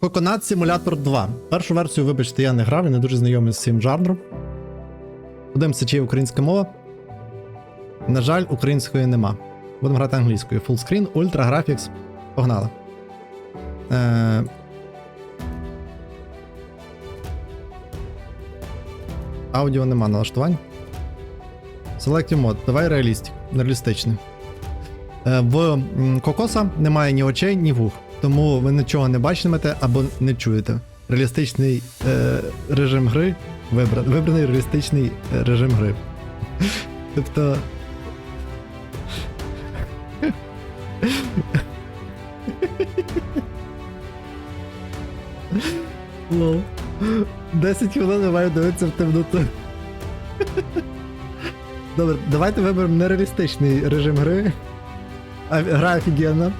Coconut Simulator 2. Першу версію, вибачте, я не грав, я не дуже знайомий з цим жанром. Подивимося, чи є українська мова. На жаль, української нема. Будемо грати англійською. Fullscreen, Ultra Graphics. Погнали. Е... Аудіо нема налаштувань. Selective Mode. Давай реалістик. Реалістичний. Е, В кокоса немає ні очей, ні вух. Тому ви нічого не бачитимете або не чуєте. Реалістичний е, режим гри вибра... вибраний реалістичний е, режим гри. Тобто. Лол. 10 хвилин я маю дивитися в темноту. Добре, давайте виберемо нереалістичний режим гри. А, гра офігенна.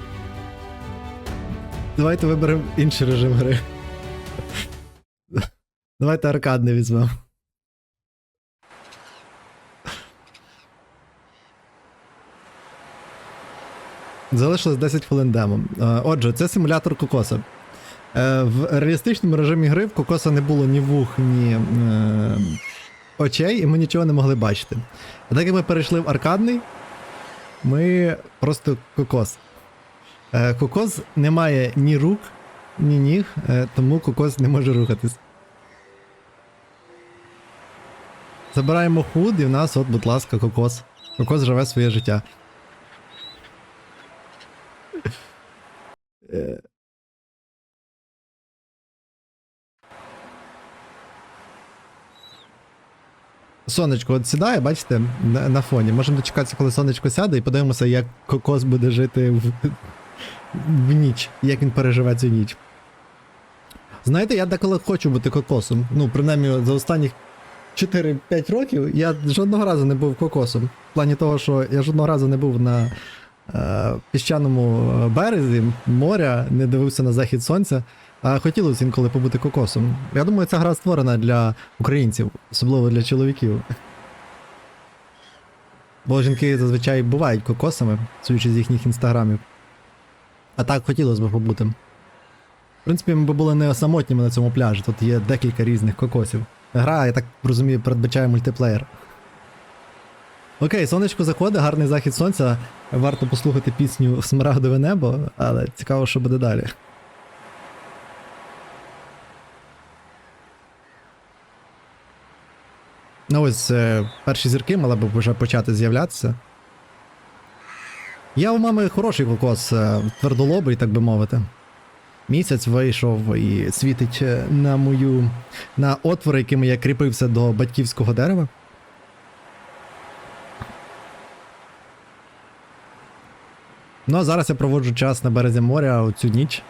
Давайте виберемо інший режим гри. Давайте аркадний візьмемо. Залишилось 10 хвилин демо. Е, Отже, це симулятор кокоса. Е, В реалістичному режимі гри в кокоса не було ні вух, ні е, очей, і ми нічого не могли бачити. А так як ми перейшли в аркадний, ми просто кокос. Е, Кокос не має ні рук, ні ніг, е, тому кокос не може рухатись. Забираємо худ, і в нас, от, будь ласка, кокос. Кокос живе своє життя. Е. Сонечко от сідає, бачите, на, на фоні. Можемо дочекатися, коли сонечко сяде, і подивимося, як кокос буде жити в, в ніч, як він переживе цю ніч. Знаєте, я деколи хочу бути кокосом. Ну, принаймні, за останніх 4-5 років я жодного разу не був кокосом. В плані того, що я жодного разу не був на е, піщаному е, березі моря, не дивився на захід сонця. А хотілося інколи побути кокосом. Я думаю, ця гра створена для українців, особливо для чоловіків. Бо жінки зазвичай бувають кокосами, судячи з їхніх інстаграмів. А так хотілося б побути. В принципі, ми б були не самотніми на цьому пляжі, тут є декілька різних кокосів. Гра, я так розумію, передбачає мультиплеєр. Окей, сонечко заходить, гарний захід сонця. Варто послухати пісню Смарагдове небо, але цікаво, що буде далі. Ну ось е, перші зірки мали б вже почати з'являтися. Я у мами хороший кокос, е, твердолобий, так би мовити. Місяць вийшов і світить е, на мою. на отвори, якими я кріпився до батьківського дерева. Ну а зараз я проводжу час на березі моря оцю ніч.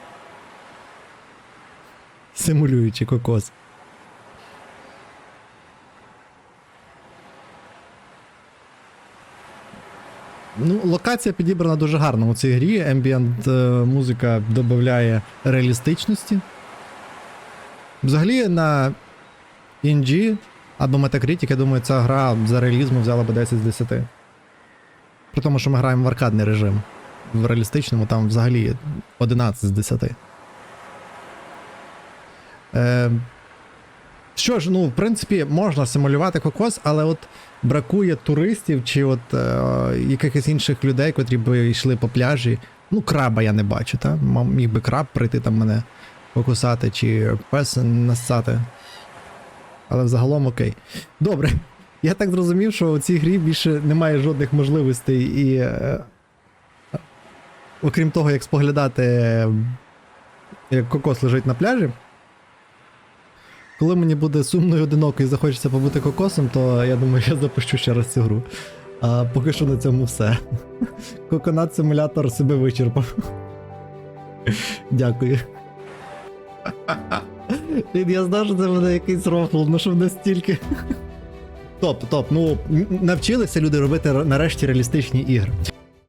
Симулюючи кокос. Ну, локація підібрана дуже гарно у цій грі. Ембієнт музика додає реалістичності. Взагалі на NG або Metacritic, я думаю, ця гра за реалізму взяла би 10 з 10. При тому, що ми граємо в аркадний режим. В реалістичному там взагалі 11 з 10. Е, що ж, ну, в принципі, можна симулювати кокос, але от бракує туристів чи от е, якихось інших людей, котрі би йшли по пляжі. Ну, краба я не бачу, та? Міг би краб прийти там мене покусати, чи пес нассати. Але взагалом окей. Добре. Я так зрозумів, що у цій грі більше немає жодних можливостей і. Е, окрім того, як споглядати, е, як кокос лежить на пляжі. Коли мені буде сумно і одиноко і захочеться побути кокосом, то я думаю, я запущу ще раз цю гру. А поки що на цьому все. Коконат симулятор себе вичерпав. Дякую. Я знав, що це буде якийсь рофл, ну що настільки. Топ, топ, ну навчилися люди робити нарешті реалістичні ігри.